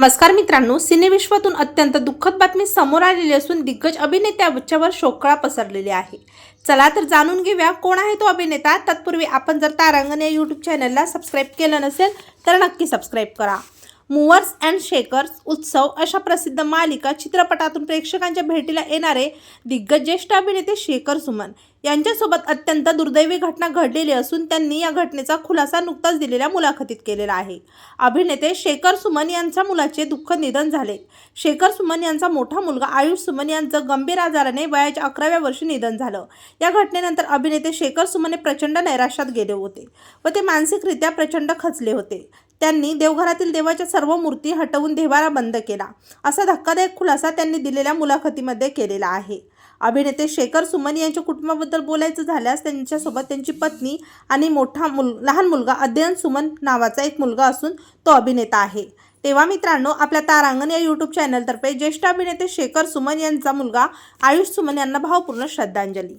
नमस्कार मित्रांनो सिनेविश्वातून अत्यंत दुःखद बातमी समोर आलेली असून दिग्गज अभिनेत्याच्यावर शोकळा पसरलेली आहे. चला तर जाणून घेऊया कोण आहे तो अभिनेता. तत्पूर्वी आपण जर तारांगण या यूट्यूब चॅनलला सबस्क्राईब केलं नसेल तर नक्की सबस्क्राईब करा. मूवर्स अँड शेकर्स उत्सव अशा प्रसिद्ध मालिका चित्रपटातून प्रेक्षकांच्या भेटीला येणारे दिग्गज ज्येष्ठ अभिनेते शेखर सुमन यांच्यासोबत अत्यंत दुर्दैवी घटना घडलेली असून त्यांनी या घटनेचा खुलासा नुकताच दिलेल्या मुलाखतीत केलेला आहे. अभिनेते शेखर सुमन यांच्या मुलाचे दुःख निधन झाले. शेखर सुमन यांचा मोठा मुलगा आयुष सुमन यांचं गंभीर आजाराने वयाच्या अकराव्या वर्षी निधन झालं. या घटनेनंतर अभिनेते शेखर सुमन हे प्रचंड नैराश्यात गेले होते व ते मानसिकरित्या प्रचंड खचले होते. त्यांनी देवघरातील देवाच्या सर्व मूर्ती हटवून देवारा बंद केला. असा धक्कादायक खुलासा त्यांनी दिलेल्या मुलाखतीमध्ये केलेला आहे. अभिनेते शेखर सुमन यांच्या कुटुंबाबद्दल बोलायचं झाल्यास त्यांच्यासोबत त्यांची पत्नी आणि मोठा मुल लहान मुलगा अध्ययन सुमन नावाचा एक मुलगा असून तो अभिनेता आहे. तेव्हा मित्रांनो आपल्या तारांगण या यूट्यूब चॅनलतर्फे ज्येष्ठ अभिनेते शेखर सुमन यांचा मुलगा आयुष सुमन यांना भावपूर्ण श्रद्धांजली.